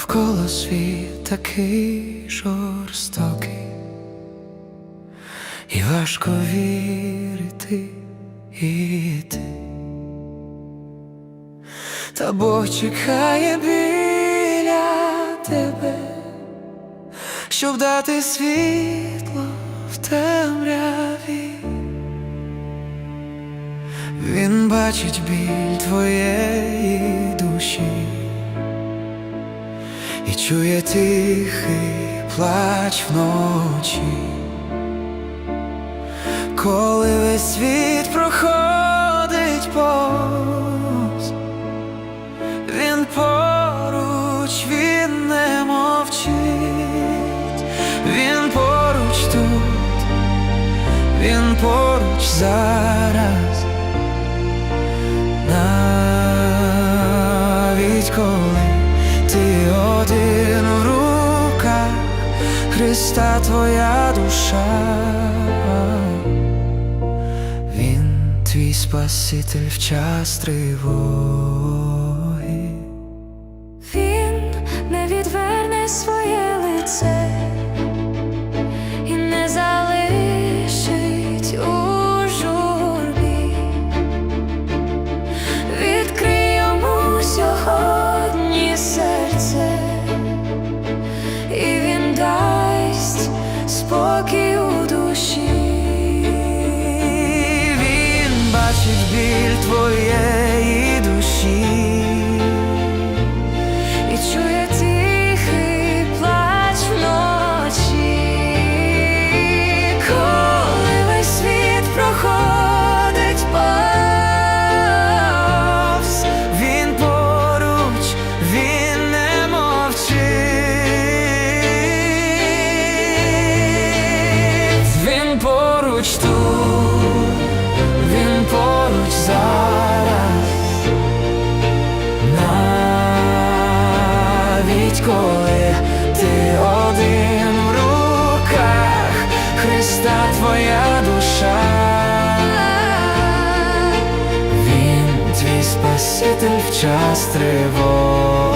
Навколо світ такий жорстокий, і важко вірити і йти. Та Бог чекає біля тебе, щоб дати світло в темряві. Він бачить біль твоєї чує тихий плач вночі, коли весь світ проходить повз, він поруч, він не мовчить, він поруч тут, він поруч зараз. Навіть коли Христа твоя душа, Він твій Спаситель в час тривоги. Бачить біль твоєї душі. І чує тихий плач вночі, коли весь світ проходить повз. Він поруч, він не мовчить. Він поруч коли ти один в руках, Христа твоя душа. Він твій Спаситель в час тривоги.